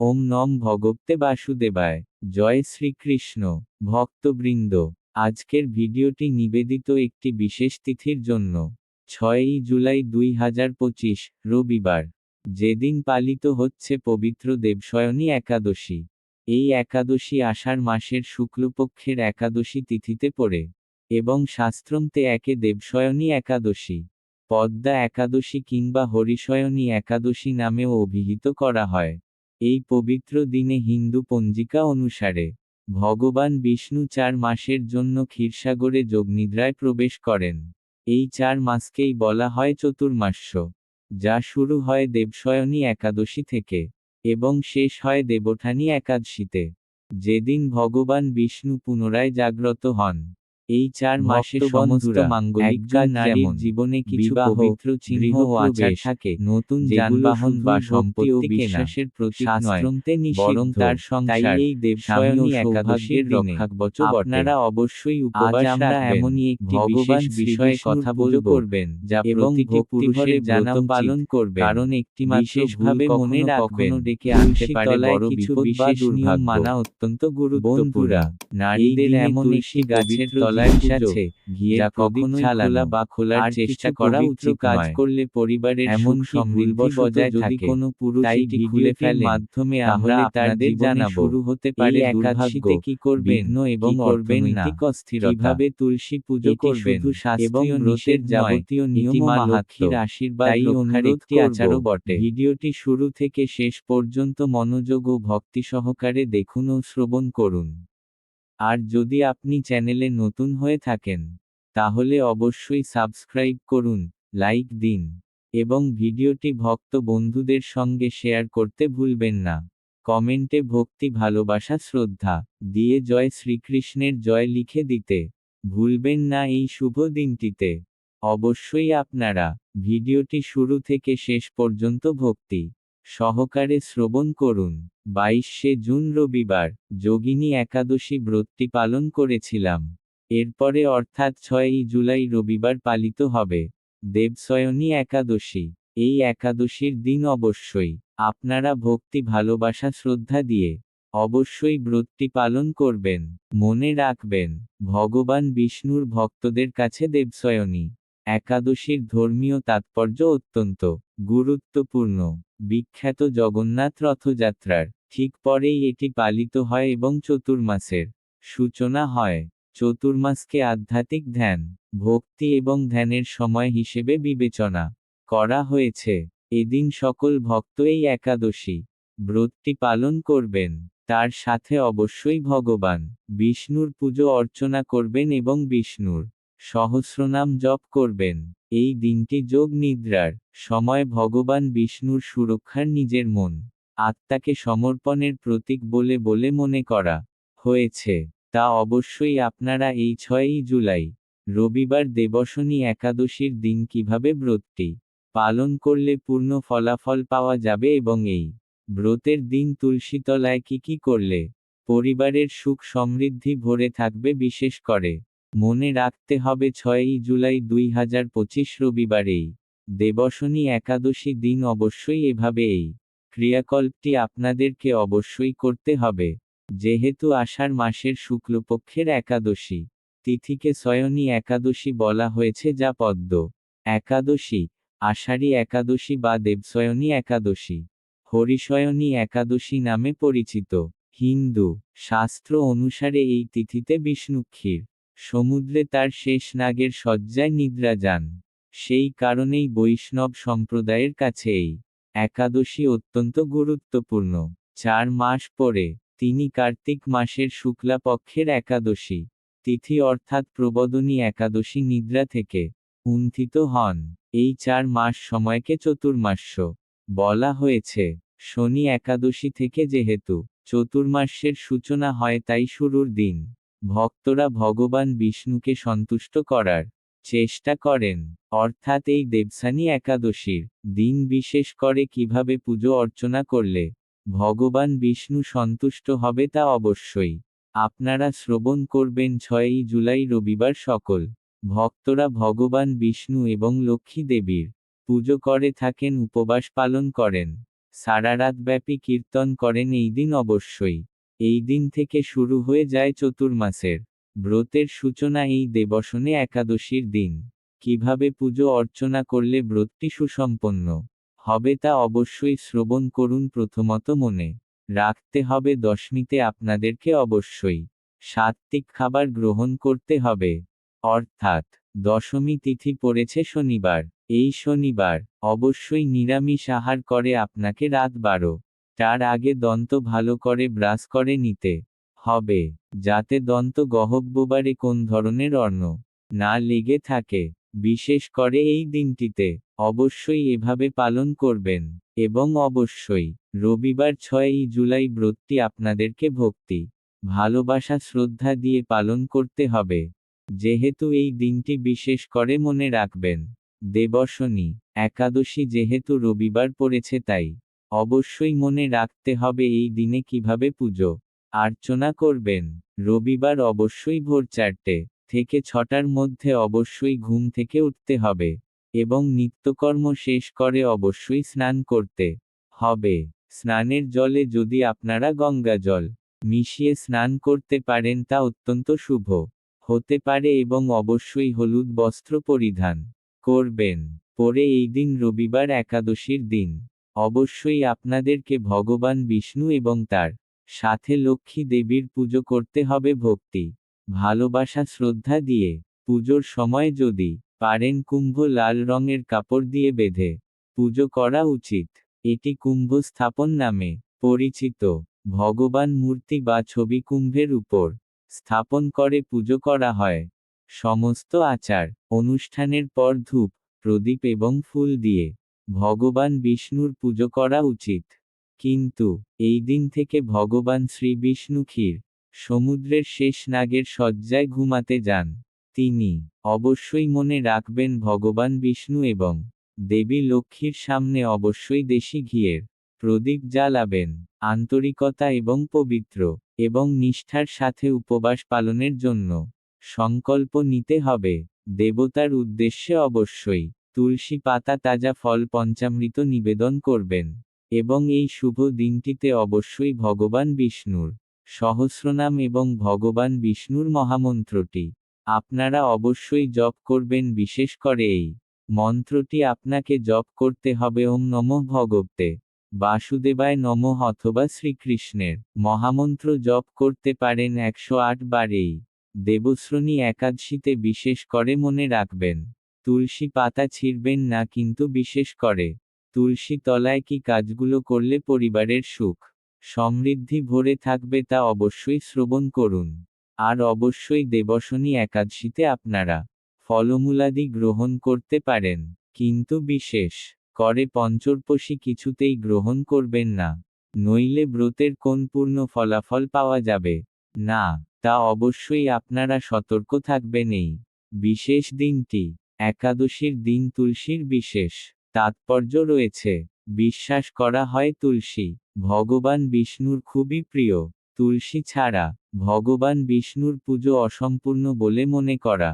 ওম নম ভগবতে বাসুদেবায়। জয় শ্রীকৃষ্ণ। ভক্তবৃন্দ, আজকের ভিডিওটি নিবেদিত একটি বিশেষ তিথির জন্য। ছয়ই জুলাই দুই হাজার পঁচিশ, রবিবার। যেদিন পালিত হচ্ছে পবিত্র দেবশয়নী একাদশী। এই একাদশী আষাঢ় মাসের শুক্লপক্ষের একাদশী তিথিতে পড়ে এবং শাস্ত্রমতে একে দেবশয়নী একাদশী। পদ্মা একাদশী কিংবা হরিশয়নী একাদশী নামেও অভিহিত করা হয়। এই পবিত্র দিনে হিন্দু পঞ্জিকা অনুসারে, ভগবান বিষ্ণু চার মাসের জন্য ক্ষীরসাগরে যোগনিদ্রায় প্রবেশ করেন। এই চার মাসকেই বলা হয় চতুর্মাস্য, যা শুরু হয় দেবশয়নী একাদশী থেকে, এবং শেষ হয় দেবঠানী একাদশীতে। যেদিন ভগবান বিষ্ণু পুনরায় জাগ্রত হন। এই চার মাসে সমস্ত মাঙ্গলিক নারীর জীবনে কিছু পবিত্র চিহ্ন ও আচার থাকে নতুন যানবাহন বা সম্পত্তি ও বিশ্বাসের প্রতীক নয় বরং তার সংসার এই দেবশয়নী একাদশীর রক্ষাকবচ আপনারা অবশ্যই উপবাস আমরা এমনই একটি বিশেষ বিষয়ে কথা বলে করবেন যা প্রতিটি পুরুষের জানা পালন করবে কারণ একটি বিশেষভাবে মনে রাখবেন ডেকে আনতে পারে বড় কিছু বিশেষ নিয়ম মানা অত্যন্ত গুরুত্বপূর্ণ। নারীদের এমন একটি গাছের তলায় আছে যা কখনো খোলা বা খোলার চেষ্টা করা উচিত কাজ করলে পরিবারের এমন সমৃদ্ধি বজায় যদি কোনো পুরুষ এটি খুলে ফেলে মাধ্যমে আমরা জানা শুরু হতে পারে একাদশীতে কি করবেন এবং করবেন না কীভাবে তুলসী পুজো করবেন এবং ব্রতের যাবতীয় নিয়ম মহালক্ষ্মীর আশীর্বাদ একটি আচারও বটে। ভিডিওটি শুরু থেকে শেষ পর্যন্ত মনোযোগ ও ভক্তি সহকারে দেখুন ও শ্রবণ করুন। আর যদি আপনি চ্যানেলে নতুন হয়ে থাকেন, তাহলে অবশ্যই সাবস্ক্রাইব করুন, লাইক দিন, এবং ভিডিওটি ভক্ত বন্ধুদের সঙ্গে শেয়ার করতে ভুলবেন না। কমেন্টে ভক্তি, ভালোবাসা, শ্রদ্ধা দিয়ে জয় শ্রীকৃষ্ণের জয় লিখে দিতে ভুলবেন না এই শুভ দিনটিতে। অবশ্যই আপনারা ভিডিওটি শুরু থেকে শেষ পর্যন্ত ভক্তি সহকারে শ্রবণ করুন। বাইশে জুন রবিবার, যোগিনী একাদশী ব্রতটি পালন করেছিলাম। এরপরে অর্থাৎ ছয়ই জুলাই রবিবার পালিত হবে। দেবসয়নী একাদশী, এই একাদশীর দিন অবশ্যই। আপনারা ভক্তি, ভালোবাসা, শ্রদ্ধা দিয়ে অবশ্যই ব্রতটি পালন করবেন। মনে রাখবেন, ভগবান বিষ্ণুর ভক্তদের কাছে দেবসয়নী একাদশীর ধর্মীয় তাৎপর্য অত্যন্ত গুরুত্বপূর্ণ। বিখ্যাত জগন্নাথ রথযাত্রার, ঠিক পরেই এটি পালিত হয় এবং চতুর্মাসের সূচনা হয়। চতুর্মাসকে আধ্যাত্মিক ধ্যান, ভক্তি এবং ধ্যানের সময় হিসেবে বিবেচনা করা হয়েছে। এদিন সকল ভক্ত এই একাদশী ব্রতটি পালন করবেন। তার সাথে অবশ্যই ভগবান বিষ্ণুর পুজো অর্চনা করবেন এবং বিষ্ণুর সহস্রনাম জপ করবেন। এই দিনটি যোগ নিদ্রার সময় ভগবান বিষ্ণুর সুরক্ষার নিজের মন, আত্মাকে সমর্পণের প্রতীক বলে বলে মনে করা হয়েছে। তা অবশ্যই আপনারা এই ছয়ই জুলাই, রবিবার দেবশনী একাদশীর দিন কীভাবে ব্রতটি পালন করলে পূর্ণ ফলাফল পাওয়া যাবে এবং এই ব্রতের দিন তুলসীতলায় কি কি করলে পরিবারের সুখ সমৃদ্ধি ভরে থাকবে বিশেষ করে মনে রাখতে হবে ছয়ই জুলাই দুই হাজার পঁচিশ রবিবারেই। দেবশনী একাদশী দিন অবশ্যই এভাবে এই ক্রিয়াকল্পটি আপনাদেরকে অবশ্যই করতে হবে। যেহেতু আষাঢ় মাসের শুক্লপক্ষের একাদশী, তিথিকে সয়নী একাদশী বলা হয়েছে যা পদ্ম। একাদশী, আষাঢ়ী একাদশী বা দেবসয়নী একাদশী। হরিশয়নী একাদশী নামে পরিচিত। হিন্দু শাস্ত্র অনুসারে এই তিথিতে বিষ্ণুক্ষীর সমুদ্রে তার শেষ নাগের শয্যায় নিদ্রা যান। সেই কারণেই বৈষ্ণব সম্প্রদায়ের কাছে এই একাদশী অত্যন্ত গুরুত্বপূর্ণ। চার মাস পরে তিনি কার্তিক মাসের শুক্লা পক্ষের একাদশী, তিথি অর্থাৎ প্রবদনী একাদশী নিদ্রা থেকে উন্থিত হন। এই চার মাস সময়কে চতুর্মাস্য বলা হয়েছে। শনি একাদশী থেকে যেহেতু চতুর্মাস্যের সূচনা হয় তাই শুরুর দিন ভক্তরা ভগবান বিষ্ণুকে সন্তুষ্ট করার চেষ্টা করেন। অর্থাৎ এই দেবসানী একাদশীর দিন বিশেষ করে কীভাবে পুজো অর্চনা করলে ভগবান বিষ্ণু সন্তুষ্ট হবে তা অবশ্যই আপনারা শ্রবণ করবেন ছয়ই জুলাই রবিবার সকল ভক্তরা ভগবান বিষ্ণু এবং লক্ষ্মী দেবীর পুজো করে থাকেন, উপবাস পালন করেন, সারা রাতব্যাপী কীর্তন করেন, এই দিন অবশ্যই এই দিন থেকে শুরু হয়ে যায় চতুর্মাসের। ব্রতের সূচনা এই দেবসনে একাদশীর দিন। কীভাবে পুজো অর্চনা করলে ব্রতটি সুসম্পন্ন হবে তা অবশ্যই শ্রবণ করুন প্রথমত মনে। রাখতে হবে দশমীতে আপনাদেরকে অবশ্যই সাত্ত্বিক খাবার গ্রহণ করতে হবে। অর্থাৎ দশমী তিথি পড়েছে শনিবার। এই শনিবার অবশ্যই নিরামিষ আহার করে আপনাকে রাত বারো তার আগে দন্ত ভালো করে ব্রাশ করে নিতে হবে, যাতে দন্ত গহব্ববারে কোন ধরনের অন্ন না লেগে থাকে। বিশেষ করে এই দিনটিতে অবশ্যই এভাবে পালন করবেন এবং অবশ্যই রবিবার ছয়ই জুলাই ব্রতটি আপনাদেরকে ভক্তি, ভালোবাসা, শ্রদ্ধা দিয়ে পালন করতে হবে। যেহেতু এই দিনটি বিশেষ করে মনে রাখবেন, দেবশনী একাদশী যেহেতু রবিবার পড়েছে তাই অবশ্যই মনে রাখতে হবে এই দিনে কীভাবে পুজো, আর্চনা করবেন। রবিবার অবশ্যই ভোর চারটে থেকে ছটার মধ্যে অবশ্যই ঘুম থেকে উঠতে হবে এবং নিত্যকর্ম শেষ করে অবশ্যই স্নান করতে হবে। স্নানের জলে যদি আপনারা গঙ্গা জল মিশিয়ে স্নান করতে পারেন তা অত্যন্ত শুভ। হতে পারে এবং অবশ্যই হলুদ বস্ত্র পরিধান করবেন। পরে এই দিন রবিবার একাদশীর দিন। অবশ্যই আপনাদেরকে ভগবান বিষ্ণু এবং তার সাথে লক্ষ্মী দেবীর পুজো করতে হবে ভক্তি, ভালোবাসা, শ্রদ্ধা দিয়ে। পুজোর সময় যদি পারেন কুম্ভ লাল রঙের কাপড় দিয়ে বেঁধে পুজো করা উচিত। এটি কুম্ভ স্থাপন নামে পরিচিত। ভগবান মূর্তি বা ছবি কুম্ভের উপর স্থাপন করে পুজো করা হয়। সমস্ত আচার অনুষ্ঠানের পর ধূপ, প্রদীপ এবং ফুল দিয়ে ভগবান বিষ্ণুর পুজো করা উচিত। কিন্তু, এই দিন থেকে ভগবান শ্রী বিষ্ণু ক্ষীর, সমুদ্রের শেষ নাগের শয্যায় ঘুমাতে যান। তিনি, অবশ্যই মনে রাখবেন ভগবান বিষ্ণু এবং দেবী লক্ষ্মীর সামনে অবশ্যই দেশি ঘিয়ের প্রদীপ জ্বালাবেন, আন্তরিকতা এবং পবিত্র এবং নিষ্ঠার সাথে উপবাস পালনের জন্য। সংকল্প নিতে হবে, দেবতার উদ্দেশ্যে অবশ্যই। তুলসী পাতা তাজা ফল পঞ্চামৃত নিবেদন করবেন। এবং এই শুভ দিনটিতে অবশ্যই ভগবান বিষ্ণুর সহস্রনাম এবং ভগবান বিষ্ণুর মহামন্ত্রটি আপনারা অবশ্যই জপ করবেন। বিশেষ করে এই মন্ত্রটি আপনাকে জপ করতে হবে ওম নমঃ ভগবতে, বাসুদেবায় নমঃ অথবা শ্রীকৃষ্ণের মহামন্ত্র জপ করতে পারেন একশো আট বারেই দেবশ্রণী একাদশীতে বিশেষ করে মনে রাখবেন। তুলসী পাতা ছিঁড়বেন না কিন্তু বিশেষ করে, তুলসী তলায় কি কাজগুলো করলে পরিবারের সুখ, সমৃদ্ধি ভরে থাকবে তা অবশ্যই শ্রবণ করুন। আর অবশ্যই দেবশনী একাদশীতে আপনারা ফলমূলাদি গ্রহণ করতে পারেন, কিন্তু বিশেষ করে পঞ্চর্পসী কিছুতেই গ্রহণ করবেন না। নইলে ব্রতের কোন পূর্ণ ফলাফল পাওয়া যাবে? না, তা অবশ্যই আপনারা সতর্ক থাকবেন এই বিশেষ দিনটি একাদশীর দিন তুলসীর বিশেষ তাৎপর্য রয়েছে। বিশ্বাস করা হয় তুলসী, ভগবান বিষ্ণুর খুবই প্রিয়। তুলসী ছাড়া ভগবান বিষ্ণুর পুজো অসম্পূর্ণ বলে মনে করা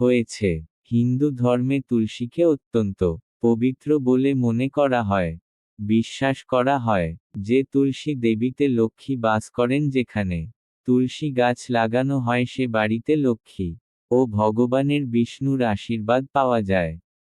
হয়েছে। হিন্দু ধর্মে তুলসীকে অত্যন্ত পবিত্র বলে মনে করা হয়। বিশ্বাস করা হয় যে তুলসী দেবীতে লক্ষ্মী বাস করেন যেখানে তুলসী গাছ লাগানো হয় সে বাড়িতে লক্ষ্মী ও ভগবানের বিষ্ণুর আশীর্বাদ পাওয়া যায়।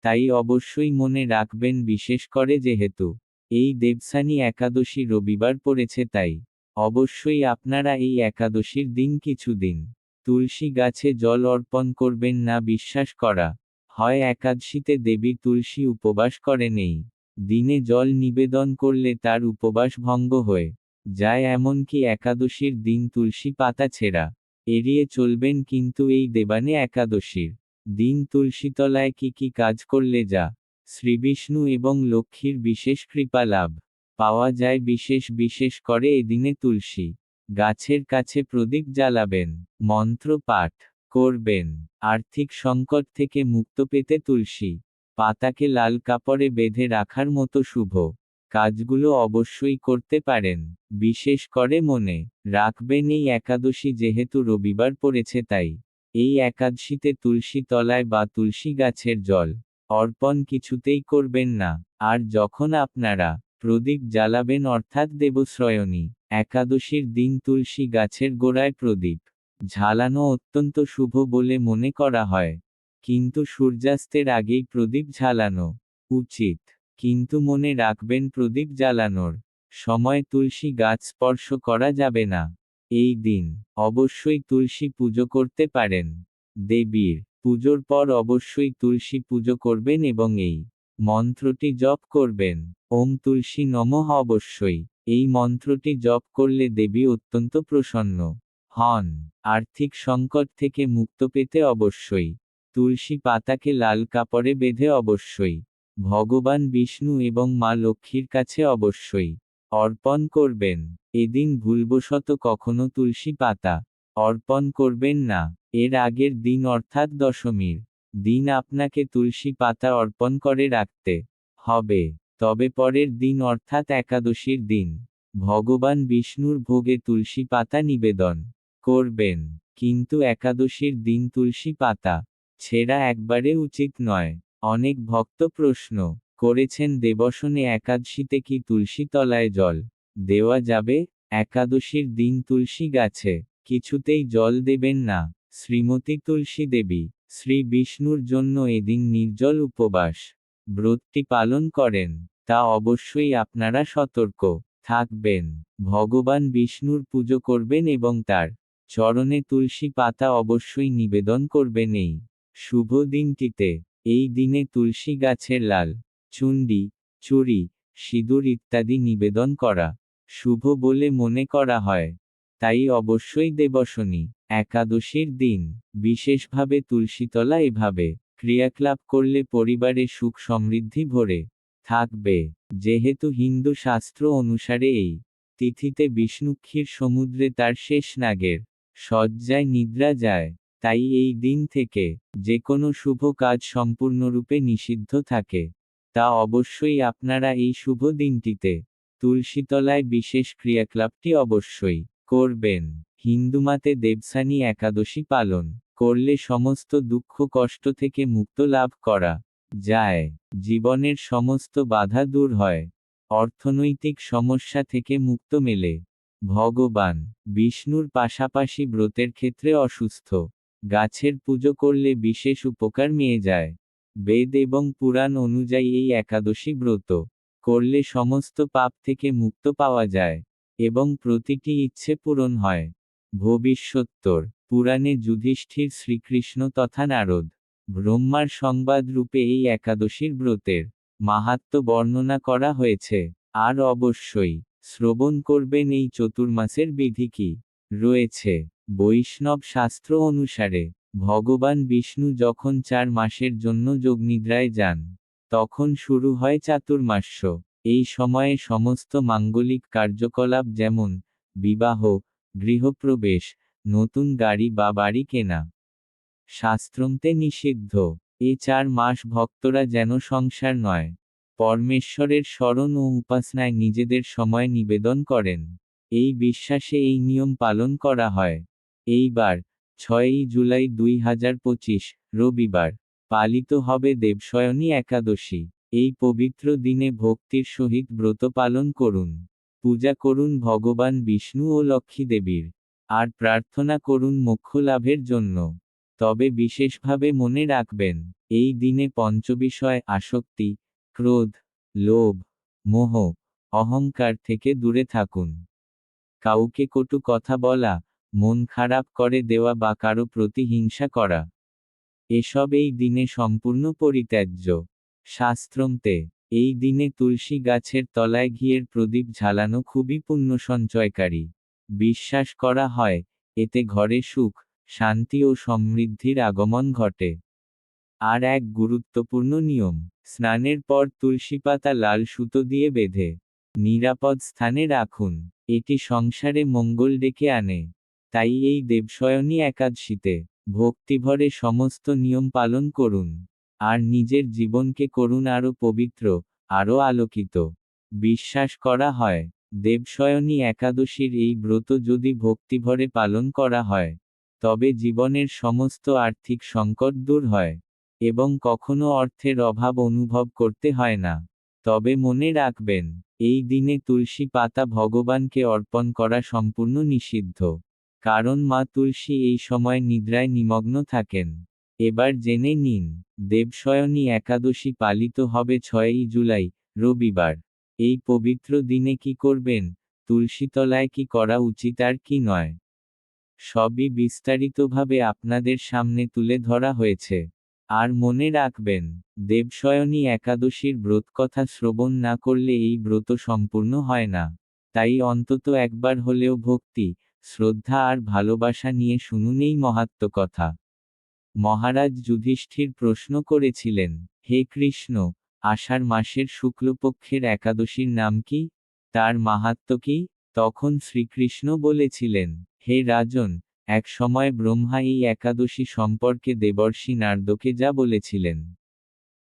তাই অবশ্যই মনে রাখবেন বিশেষ করে যেহেতু এই দেবসানী একাদশী রবিবার পড়েছে তাই অবশ্যই আপনারা এই একাদশীর দিন কিছুদিন তুলসী গাছে জল অর্পণ করবেন না বিশ্বাস করা হয় একাদশীতে দেবী তুলসী উপবাস করে নেই। দিনে জল নিবেদন করলে তার উপবাস ভঙ্গ হয়ে। যায় এমনকি একাদশীর দিন তুলসী পাতা ছেঁড়া এড়িয়ে চলবেন কিন্তু এই দেবানে একাদশীর দিন তুলসীতলায় কি কি কাজ করলে যা শ্রীবিষ্ণু এবং লক্ষ্মীর বিশেষ কৃপা লাভ পাওয়া যায় বিশেষ বিশেষ করে এদিনে তুলসী গাছের কাছে প্রদীপ জ্বালাবেন, মন্ত্র পাঠ করবেন, আর্থিক সংকট থেকে মুক্ত পেতে তুলসী পাতাকে লাল কাপড়ে বেঁধে রাখার মতো শুভ কাজগুলো অবশ্যই করতে পারেন, বিশেষ করে মনে রাখবেন এই একাদশী যেহেতু রবিবার পড়েছে তাই, এই একাদশীতে তুলসী তলায় বা তুলসী গাছের জল অর্পণ কিছুতেই করবেন না, আর যখন আপনারা প্রদীপ জ্বালাবেন অর্থাৎ দেবশ্রয়ণী একাদশীর দিন তুলসী গাছের গোড়ায় প্রদীপ ঝালানো অত্যন্ত শুভ বলে মনে করা হয়, কিন্তু সূর্যাস্তের আগেই প্রদীপ ঝালানো উচিত। কিন্তু মনে রাখবেন প্রদীপ জ্বালানোর সময় তুলসী গাছ স্পর্শ করা যাবে না। এই দিন অবশ্যই তুলসী পুজো করতে পারেন। দেবীর পুজোর পর অবশ্যই তুলসী পুজো করবেন এবং এই মন্ত্রটি জপ করবেন। ওম তুলসী নমঃ অবশ্যই। এই মন্ত্রটি জপ করলে দেবী অত্যন্ত প্রসন্ন হন। আর্থিক সংকট থেকে মুক্ত পেতে অবশ্যই। তুলসী পাতাকে লাল কাপড়ে বেঁধে অবশ্যই ভগবান বিষ্ণু এবং মা লক্ষ্মীর কাছে অবশ্যই অর্পণ করবেন। এদিন ভুলবশত কখনো তুলসী পাতা অর্পণ করবেন না। এর আগের দিন অর্থাৎ দশমীর দিন আপনাকে তুলসী পাতা অর্পণ করে রাখতে হবে। তবে পরের দিন অর্থাৎ একাদশীর দিন ভগবান বিষ্ণুর ভোগে তুলসী পাতা নিবেদন করবেন। কিন্তু একাদশীর দিন তুলসী পাতা ছেঁড়া একবারে উচিত নয়। অনেক ভক্ত প্রশ্ন করেছেন, দেবসনে একাদশীতে কি তুলসী তলায় জল দেওয়া যাবে? একাদশীর দিন তুলসী গাছে কিছুতেই জল দেবেন না। শ্রীমতী তুলসী দেবী, শ্রী বিষ্ণুর জন্য এদিন নির্জল উপবাস। ব্রতটি পালন করেন, তা অবশ্যই আপনারা সতর্ক থাকবেন। ভগবান বিষ্ণুর পুজো করবেন এবং তার চরণে তুলসী পাতা অবশ্যই নিবেদন করবেন এই শুভ দিনটিতে। এই দিনে তুলসী গাছের লাল, চুন্ডি চুরি সিঁদুর ইত্যাদি নিবেদন করা, শুভ বলে মনে করা হয়। তাই অবশ্যই দেবশনী, একাদশীর দিন, বিশেষভাবে তুলসীতলা এভাবে ক্রিয়াকলাপ করলে পরিবারে সুখ সমৃদ্ধি ভরে থাকবে। যেহেতু হিন্দু শাস্ত্র অনুসারে এই তিথিতে বিষ্ণুক্ষীর সমুদ্রে তার শেষ নাগের শয্যায় নিদ্রা যায়। তাই এই দিন থেকে যে কোনো শুভ কাজ সম্পূর্ণরূপে নিষিদ্ধ থাকে। তা অবশ্যই আপনারা এই শুভ দিনটিতে তুলসীতলায় বিশেষ ক্রিয়াকলাপটি অবশ্যই করবেন। হিন্দুমাতে দেবসানী একাদশী পালন করলে সমস্ত দুঃখ কষ্ট থেকে মুক্ত লাভ করা যায়। জীবনের সমস্ত বাধা দূর হয়। অর্থনৈতিক সমস্যা থেকে মুক্ত মেলে। ভগবান বিষ্ণুর পাশাপাশি ব্রতের ক্ষেত্রে অসুস্থ গাছের পুজো করলে বিশেষ উপকার মেয়ে যায়। বেদ এবং পুরাণ অনুযায়ী এই একাদশী ব্রত করলে সমস্ত পাপ থেকে মুক্ত পাওয়া যায় এবং প্রতিটি ইচ্ছে পূরণ হয়। ভবিষ্যত্তর পুরাণে যুধিষ্ঠির শ্রীকৃষ্ণ তথা নারদ ব্রহ্মার সংবাদ রূপে এই একাদশীর ব্রতের মাহাত্ম বর্ণনা করা হয়েছে। আর অবশ্যই শ্রবণ করবেন এই চতুর্মাসের বিধি কি? রয়েছে। বৈষ্ণব শাস্ত্র অনুসারে, ভগবান বিষ্ণু যখন চার মাসের জন্য যোগনিদ্রায় যান, তখন শুরু হয় চাতুর্মাস্য। এই সময়ে সমস্ত মাঙ্গলিক কার্যকলাপ যেমন, বিবাহ, গৃহপ্রবেশ, নতুন গাড়ি বা বাড়ি কেনা শাস্ত্রমতে নিষিদ্ধ। এ চার মাস ভক্তরা যেন সংসার নয়, পরমেশ্বরের স্মরণ ও উপাসনায় নিজেদের সময় নিবেদন করেন। এই বিশ্বাসে এই নিয়ম পালন করা হয়। এইবার, ছয়ই জুলাই দুই হাজার পঁচিশ, রবিবার, পালিত হবে দেবশয়নী একাদশী। এই পবিত্র দিনে ভক্তির সহিত ব্রত পালন করুন। পূজা করুন ভগবান বিষ্ণু ও লক্ষ্মী দেবীর। আর প্রার্থনা করুন মোক্ষ লাভের জন্য। তবে বিশেষভাবে মনে রাখবেন, এই দিনে পঞ্চবিষয় আসক্তি, ক্রোধ, লোভ, মোহ, অহংকার থেকে দূরে থাকুন। কাউকে কটু কথা বলা মন খারাপ করে দেওয়া বা কারও প্রতি হিংসা করা। এসব এই দিনে সম্পূর্ণ পরিত্যাজ্য। শাস্ত্রমতে এই দিনে তুলসী গাছের তলায় ঘিয়ের প্রদীপ ঝালানো খুবই পুণ্য সঞ্চয়কারী বিশ্বাস করা হয়, এতে ঘরে সুখ, শান্তি ও সমৃদ্ধির আগমন ঘটে। আর এক গুরুত্বপূর্ণ নিয়ম, স্নানের পর তুলসী পাতা লাল সুতো দিয়ে বেঁধে, নিরাপদ স্থানে রাখুন। এটি সংসারে মঙ্গল ডেকে আনে। তাই এই দেবশয়নী একাদশীতে ভক্তিভরে সমস্ত নিয়ম পালন করুন। আর নিজের জীবনকে করুন আরও পবিত্র আরও আলোকিত। বিশ্বাস করা হয়, দেবশয়নী একাদশীর এই ব্রত যদি ভক্তিভরে পালন করা হয়, তবে জীবনের সমস্ত আর্থিক সংকট দূর হয়, এবং কখনো অর্থের অভাব অনুভব করতে হয় না। তবে মনে রাখবেন, এই দিনে তুলসী পাতা ভগবানকে অর্পণ করা সম্পূর্ণ নিষিদ্ধ। কারণ মা তুলসী এই সময় নিদ্রায় নিমগ্ন থাকেন। এবার জেনে নিন, দেবশয়নী একাদশী পালিত হবে ছয়ই জুলাই, রবিবার। এই পবিত্র দিনে কি করবেন, তুলসীতলায় কি করা উচিত আর কি নয়? সবই বিস্তারিতভাবে আপনাদের সামনে তুলে ধরা হয়েছে। আর মনে রাখবেন, দেবশয়নী একাদশীর ব্রতকথা শ্রবণ না করলে এই ব্রত সম্পূর্ণ হয় না। তাই অন্তত একবার হলেও ভক্তি শ্রদ্ধা আর ভালোবাসা নিয়ে শুনুন এই মহাত্ম কথা। মহারাজ যুধিষ্ঠির প্রশ্ন করেছিলেন, হে কৃষ্ণ, আষাঢ় মাসের শুক্লপক্ষের একাদশীর নাম কি? তার মাহাত্ম কি? তখন শ্রীকৃষ্ণ বলেছিলেন, হে রাজন, এক সময় ব্রহ্মা এই একাদশী সম্পর্কে দেবর্ষী নারদকে যা বলেছিলেন।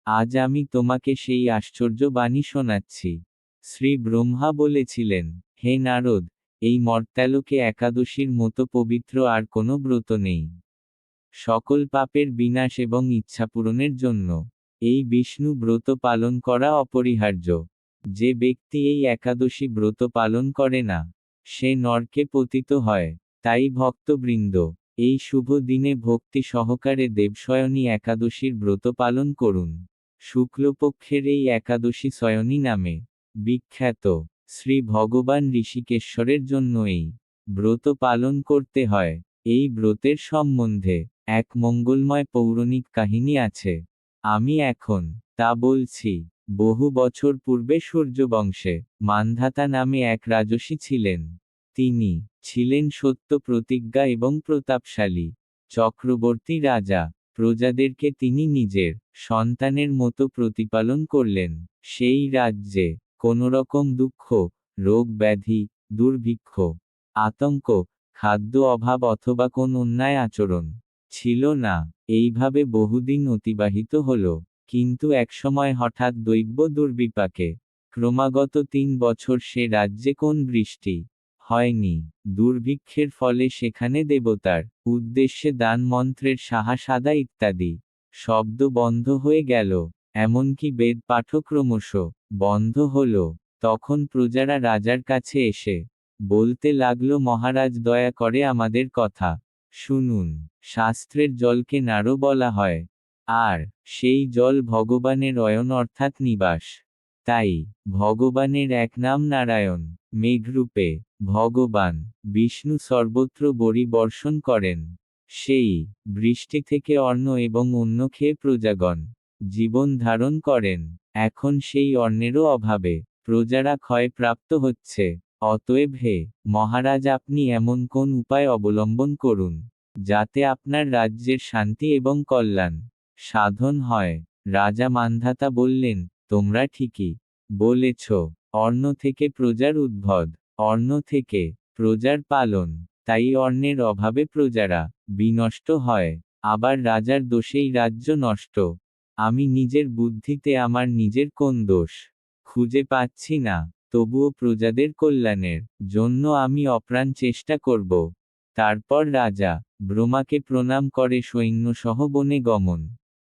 আজ আমি তোমাকে সেই আশ্চর্য বাণী শোনাচ্ছি। শ্রী ব্রহ্মা বলেছিলেন, হে নারদ এই মর্ত্যালোকে একাদশীর মতো পবিত্র আর কোনো ব্রত নেই। সকল পাপের বিনাশ এবং ইচ্ছাপূরণের জন্য এই বিষ্ণু ব্রত পালন করা অপরিহার্য। যে ব্যক্তি এই একাদশী ব্রত পালন করে না, সে নরকে পতিত হয়, তাই ভক্তবৃন্দ, এই শুভ দিনে ভক্তি সহকারে দেবশয়নী একাদশীর ব্রত পালন করুন। শুক্লপক্ষের এই একাদশী শয়নী নামে বিখ্যাত। শ্রী ভগবান ঋষিকেশ্বরের জন্য এই ব্রত পালন করতে হয়। এই ব্রতের সম্বন্ধে এক মঙ্গলময় পৌরাণিক কাহিনী আছে। আমি এখন তা বলছি। বহু বছর পূর্বে সূর্যবংশে মান্ধাতা নামে এক রাজসী ছিলেন। তিনি ছিলেন সত্য প্রতিজ্ঞা এবং প্রতাপশালী, চক্রবর্তী রাজা। প্রজাদেরকে তিনি নিজের সন্তানের মতো প্রতিপালন করলেন। সেই রাজ্যে কোনোরকম দুঃখ, রোগ, ব্যাধি, দুর্ভিক্ষ, আতঙ্ক, খাদ্য অভাব অথবা কোন অন্যায় আচরণ ছিল না। এইভাবে বহুদিন অতিবাহিত হল, কিন্তু একসময় হঠাৎ দৈব্য দুর্বিপাকে ক্রমাগত তিন বছর সে রাজ্যে কোন বৃষ্টি হয়নি, দুর্ভিক্ষের ফলে সেখানে দেবতার উদ্দেশ্যে দান মন্ত্রের সাহা সাদা ইত্যাদি শব্দ বন্ধ হয়ে গেল। এমনকি বেদ পাঠ ক্রমশ বন্ধ হল। তখন প্রজারা রাজার কাছে এসে বলতে লাগল, মহারাজ, দয়া করে আমাদের কথা শুনুন। শাস্ত্রের জলকে নাড়ো বলা হয়। আর সেই জল ভগবানের অয়ন অর্থাৎ নিবাস। তাই ভগবানের এক নাম নারায়ণ, মেঘরূপে ভগবান বিষ্ণু সর্বত্র বড়ি বর্ষণ করেন। সেই বৃষ্টি থেকে অন্ন এবং অন্য খেয়ে প্রজাগণ জীবন ধারণ করেন, এখন সেই অন্নেরও অভাবে, প্রজারা ক্ষয় প্রাপ্ত হচ্ছে, অতএব হে, মহারাজ আপনি এমন কোন উপায় অবলম্বন করুন, যাতে আপনার রাজ্যের শান্তি এবং কল্যাণ সাধন হয়। রাজা মান্ধাতা বললেন, তোমরা ঠিকই বলেছ, অর্ণ থেকে প্রজার উদ্ভব, অর্ণ থেকে প্রজার পালন, তাই অর্ণের অভাবে প্রজারা বিনষ্ট হয়, আবার রাজার দোষেই রাজ্য নষ্ট আমি নিজের বুদ্ধিতে আমার নিজের কোন দোষ? খুঁজে পাচ্ছি না, তবুও প্রজাদের কল্যাণের জন্য আমি অপ্রাণ চেষ্টা করব। তারপর রাজা ব্রহ্মাকে প্রণাম করে সৈন্যসহ বনে গমন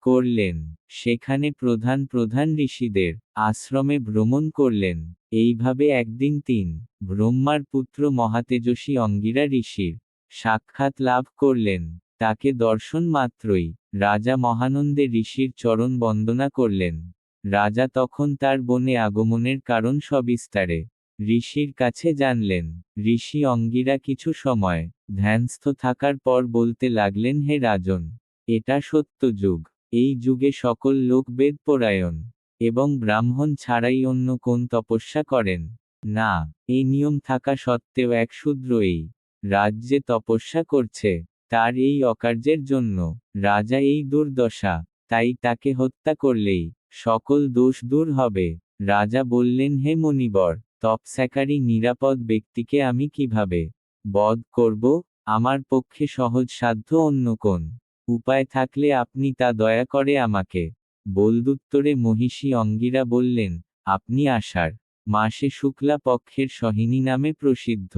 করলেন। সেখানে প্রধান প্রধান ঋষিদের আশ্রমে ভ্রমণ করলেন। এইভাবে একদিন তিন ব্রহ্মার পুত্র মহাতেজস্বী অঙ্গিরা ঋষির সাক্ষাৎ লাভ করলেন। তাকে দর্শন মাত্রই রাজা মহানন্দে ঋষির চরণ বন্দনা করলেন। রাজা তখন তার বনে আগমনের কারণ সবিস্তারে ঋষির কাছে জানলেন, ঋষি অঙ্গিরা কিছু সময় ধ্যানস্থ থাকার পর বলতে লাগলেন, হে রাজন, এটা সত্য যুগ। এই যুগে সকল লোক বেদ পরায়ণ এবং ব্রাহ্মণ ছাড়াই অন্য কোন তপস্যা করেন। না, এই নিয়ম থাকা সত্ত্বেও এক শূদ্র এই রাজ্যে তপস্যা করছে। তার এই অকার্যের জন্য রাজা এই দুর্দশা, তাই তাকে হত্যা করলেই সকল দোষ দূর হবে। রাজা বললেন, হে মনিবর তপস্যাকারী নিরাপদ ব্যক্তিকে আমি কীভাবে বধ করব? আমার পক্ষে সহজ সাধ্য অন্য কোন উপায় থাকলে আপনি তা দয়া করে আমাকে। বলদুত্তরে মহিষী অঙ্গিরা বললেন, আপনি আষাঢ় মাসে শুক্লা পক্ষের সহিনী নামে প্রসিদ্ধ।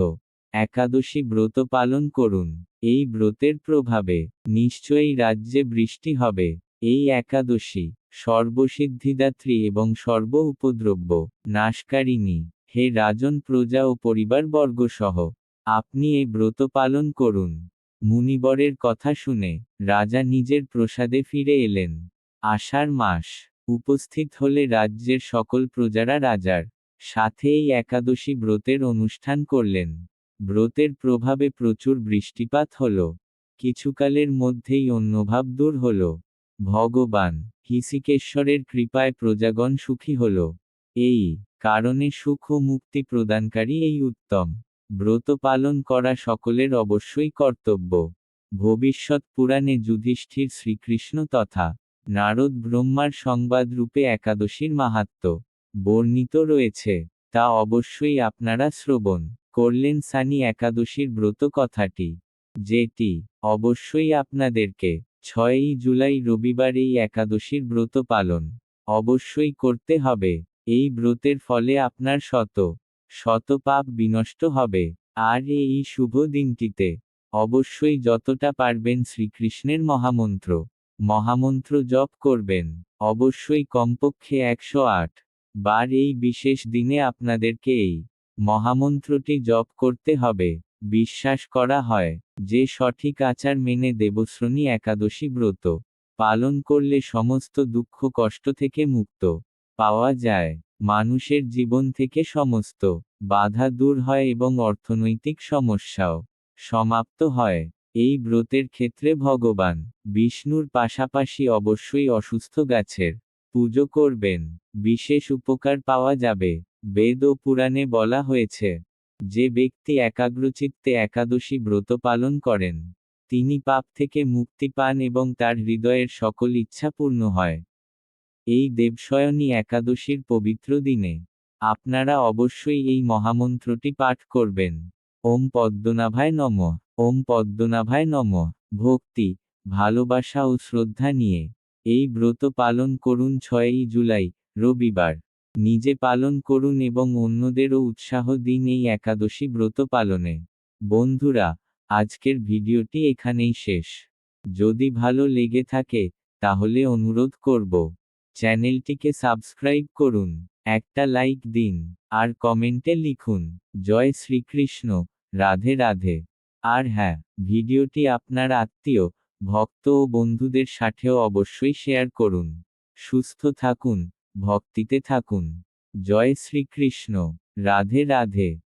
একাদশী ব্রত পালন করুন। এই ব্রতের প্রভাবে নিশ্চয়ই রাজ্যে বৃষ্টি হবে। এই একাদশী সর্বসিদ্ধিদাত্রী এবং সর্ব উপদ্রব্য, নাশকারিণী, হে রাজন প্রজা ও পরিবারবর্গ সহ আপনি এই ব্রত পালন করুন। মুনিবরের কথা শুনে রাজা নিজের প্রসাদে ফিরে এলেন। আষাঢ় মাস উপস্থিত হলে রাজ্যের সকল প্রজারা রাজার সাথে এই একাদশী ব্রতের অনুষ্ঠান করলেন। ব্রতের প্রভাবে প্রচুর বৃষ্টিপাত হল। কিছুকালের মধ্যেই অন্যভাব দূর হল। ভগবান, হিসিকেশ্বরের কৃপায় প্রজাগণ সুখী হল। এই কারণে সুখ ও মুক্তি প্রদানকারী এই উত্তম। ব্রত পালন করা সকলের অবশ্যই কর্তব্য। ভবিষ্যৎ পুরাণে যুধিষ্ঠির শ্রীকৃষ্ণ তথা নারদ ব্রহ্মার সংবাদ রূপে একাদশীর মাহাত্ম বর্ণিত রয়েছে, তা অবশ্যই আপনারা শ্রবণ করলেন সানি একাদশীর ব্রত কথাটি। যেটি অবশ্যই আপনাদেরকে ছয়ই জুলাই রবিবার এই একাদশীর ব্রত পালন অবশ্যই করতে হবে। এই ব্রতের ফলে আপনার শত শত পাপ বিনষ্ট হবে। আর এই শুভ দিনটিতে অবশ্যই যতটা পারবেন শ্রীকৃষ্ণের মহামন্ত্র মহামন্ত্র জপ করবেন। অবশ্যই কমপক্ষে একশো আট বার এই বিশেষ দিনে আপনাদেরকে এই মহামন্ত্রটি জপ করতে হবে। বিশ্বাস করা হয়, যে সঠিক আচার মেনে দেবশ্রণী একাদশী ব্রত, পালন করলে সমস্ত দুঃখ কষ্ট থেকে মুক্ত, পাওয়া যায়, মানুষের জীবন থেকে সমস্ত, বাধা দূর হয় এবং অর্থনৈতিক সমস্যাও সমাপ্ত হয়। এই ব্রতের ক্ষেত্রে ভগবান বিষ্ণুর পাশাপাশি অবশ্যই অসুস্থ গাছের পুজো করবেন, বিশেষ উপকার পাওয়া যাবে। বেদ ও পুরাণে বলা হয়েছে, যে ব্যক্তি একাগ্রচিত্তে একাদশী ব্রত পালন করেন, তিনি পাপ থেকে মুক্তি পান এবং তার হৃদয়ের সকল ইচ্ছা পূর্ণ হয়। এই দেবশয়নী একাদশীর পবিত্র দিনে, আপনারা অবশ্যই এই মহামন্ত্রটি পাঠ করবেন। ওম পদ্মনাভায় নম। ওম পদ্মনাভায় নম। ভক্তি, ভালোবাসা ও শ্রদ্ধা নিয়ে, এই ব্রত পালন করুন ছয়ই জুলাই, রবিবার। নিজে পালন করুন এবং অন্যদেরও উৎসাহ দিন এই একাদশী ব্রত পালনে। বন্ধুরা, আজকের ভিডিওটি এখানেই শেষ। যদি ভালো লেগে থাকে, তাহলে অনুরোধ করব, চ্যানেলটিকে সাবস্ক্রাইব করুন, একটা লাইক দিন, আর কমেন্টে লিখুন, জয় শ্রীকৃষ্ণ, রাধে রাধে। আর হ্যাঁ ভিডিওটি আপনার আত্মীয়, ভক্ত ও বন্ধুদের সাথেও অবশ্যই শেয়ার করুন। সুস্থ থাকুন ভক্তিতে থাকুন। জয় শ্রীকৃষ্ণ। রাধে রাধে।